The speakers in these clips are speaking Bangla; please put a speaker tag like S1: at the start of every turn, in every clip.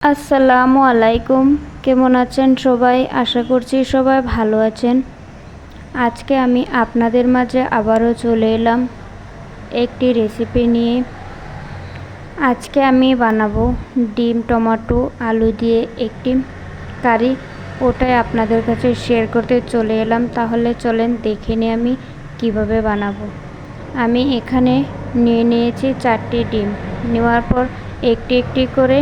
S1: আসসালামু আলাইকুম। কেমন আছেন সবাই? আশা করছি সবাই ভালো আছেন। আজকে আমি আপনাদের মাঝে আবারও চলে এলাম একটি রেসিপি নিয়ে। আজকে আমি বানাবো ডিম, টমেটো, আলু দিয়ে একটি কারি। ওটাই আপনাদের কাছে শেয়ার করতে চলে এলাম। তাহলে চলেন দেখে নিয়ে আমি কীভাবে বানাবো। আমি এখানে নিয়ে নিয়েছি চারটি ডিম। নেওয়ার পর একটি একটি করে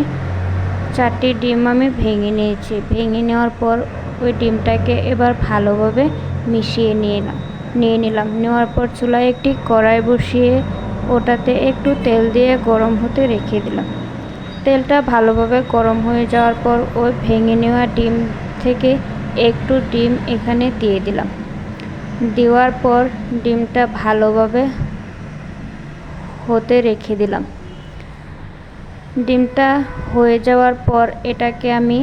S1: চারটি ডিম আমি ভেঙে নিয়েছি। ভেঙে নেওয়ার পর ওই ডিমটাকে এবার ভালোভাবে মিশিয়ে নিলাম নিয়ে নিলাম। নেওয়ার পর চুলায় একটি কড়াই বসিয়ে ওটাতে একটু তেল দিয়ে গরম হতে রেখে দিলাম। তেলটা ভালোভাবে গরম হয়ে যাওয়ার পর ওই ভেঙে নেওয়া ডিম থেকে একটু ডিম এখানে দিয়ে দিলাম। দেওয়ার পর ডিমটা ভালোভাবে হতে রেখে দিলাম। ডিমটা হয়ে যাওয়ার পর এটাকে আমি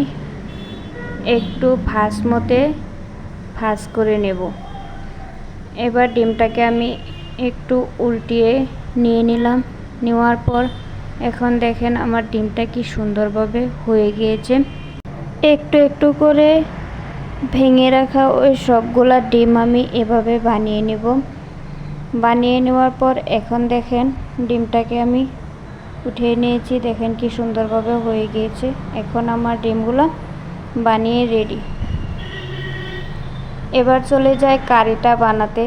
S1: একটু ভাস মতে ভাস করে নেব। এবার ডিমটাকে আমি একটু উল্টিয়ে নিয়ে নিলাম। নেওয়ার পর এখন দেখেন আমার ডিমটা কি সুন্দরভাবে হয়ে গিয়েছে। একটু একটু করে ভেঙে রাখা ওই সবগুলা ডিম আমি এভাবে বানিয়ে নেব। বানিয়ে নেওয়ার পর এখন দেখেন ডিমটাকে আমি উঠিয়ে নিয়েছি। দেখেন কি সুন্দরভাবে হয়ে গিয়েছে। এখন আমার ডিমগুলো বানিয়ে রেডি এবার চলে যায় কারিটা বানাতে।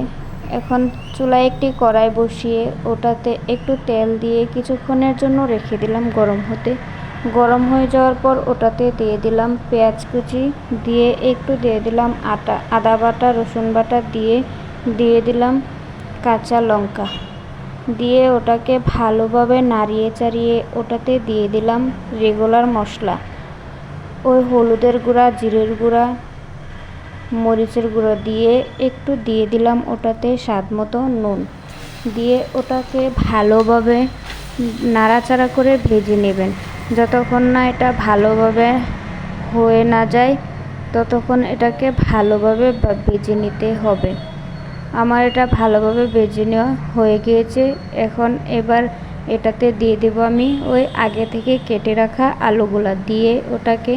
S1: এখন চুলায় একটি কড়াই বসিয়ে ওটাতে একটু তেল দিয়ে কিছুক্ষণের জন্য রেখে দিলাম গরম হতে। গরম হয়ে যাওয়ার পর ওটাতে দিয়ে দিলাম পেঁয়াজ কুচি, দিয়ে একটু দিয়ে দিলাম আটা, আদা বাটা, রসুন বাটা দিয়ে দিয়ে দিলাম কাঁচা লঙ্কা। দিয়ে ওটাকে ভালোভাবে নাড়িয়ে চাড়িয়ে ওটাতে দিয়ে দিলাম রেগুলার মশলা। ওই হলুদের গুঁড়া, জিরের গুঁড়া, মরিচের গুঁড়ো দিয়ে একটু দিয়ে দিলাম ওটাতে স্বাদ মতো নুন। দিয়ে ওটাকে ভালোভাবে নাড়াচাড়া করে ভেজে নেবেন। যতক্ষণ না এটা ভালোভাবে হয়ে না যায়, ততক্ষণ এটাকে ভালোভাবে ভেজে নিতে হবে। আমার এটা ভালোভাবে বেজে নেওয়া হয়ে গিয়েছে। এখন এবার এটাতে দিয়ে দেবো আমি ওই আগে থেকে কেটে রাখা আলুগুলা দিয়ে ওটাকে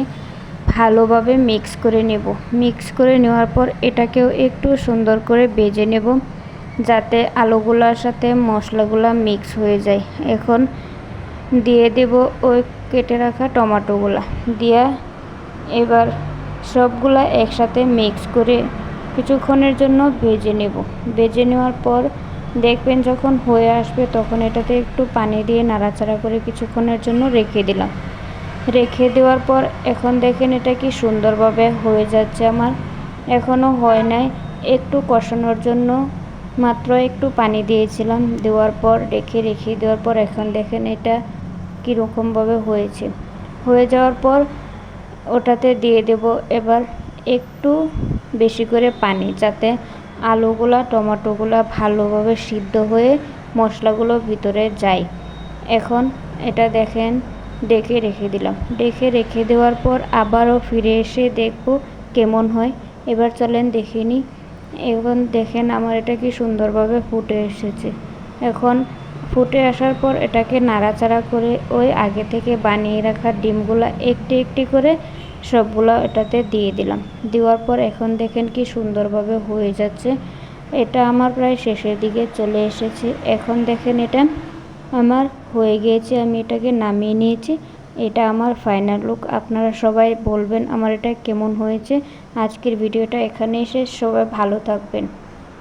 S1: ভালোভাবে মিক্স করে নেব। মিক্স করে নেওয়ার পর এটাকেও একটু সুন্দর করে বেজে নেব যাতে আলুগুলার সাথে মশলাগুলা মিক্স হয়ে যায়। এখন দিয়ে দেব ওই কেটে রাখা টমাটোগুলা। দিয়া এবার সবগুলা একসাথে মিক্স করে কিছুক্ষণের জন্য ভেজে নেব। ভেজে নেওয়ার পর দেখবেন যখন হয়ে আসবে তখন এটাতে একটু পানি দিয়ে নাড়াচাড়া করে কিছুক্ষণের জন্য রেখে দিলাম। রেখে দেওয়ার পর এখন দেখেন এটা কি সুন্দরভাবে হয়ে যাচ্ছে আমার। এখনও হয় নাই। একটু কষানোর জন্য মাত্র একটু পানি দিয়েছিলাম। দেওয়ার পর রেখে রেখে দেওয়ার পর এখন দেখেন এটা কীরকমভাবে হয়েছে। হয়ে যাওয়ার পর ওটাতে দিয়ে দেব। এবার একটু বেশি করে পানি, যাতে আলুগুলা, টমেটোগুলা ভালোভাবে সিদ্ধ হয়ে মশলাগুলো ভিতরে যায়। এখন এটা দেখেন, ডেকে রেখে দিলাম। ডেকে রেখে দেওয়ার পর আবারও ফিরে এসে দেখব কেমন হয়। এবার চলেন দেখে নিই। এখন দেখেন আমার এটা কি সুন্দরভাবে ফুটে এসেছে। এখন ফুটে আসার পর এটাকে নাড়াচাড়া করে ওই আগে থেকে বানিয়ে রাখা ডিমগুলো একটি একটি করে সবগুলো এটাতে দিয়ে দিলাম। দেওয়ার পর এখন দেখেন কি সুন্দরভাবে হয়ে যাচ্ছে। এটা আমার প্রায় শেষের দিকে চলে এসেছে। এখন দেখেন এটা আমার হয়ে গিয়েছে, আমি এটাকে নামিয়ে নিয়েছি। এটা আমার ফাইনাল লুক আপনারা সবাই বলবেন আমার এটা কেমন হয়েছে। আজকের ভিডিওটা এখানে এসে সবাই ভালো থাকবেন।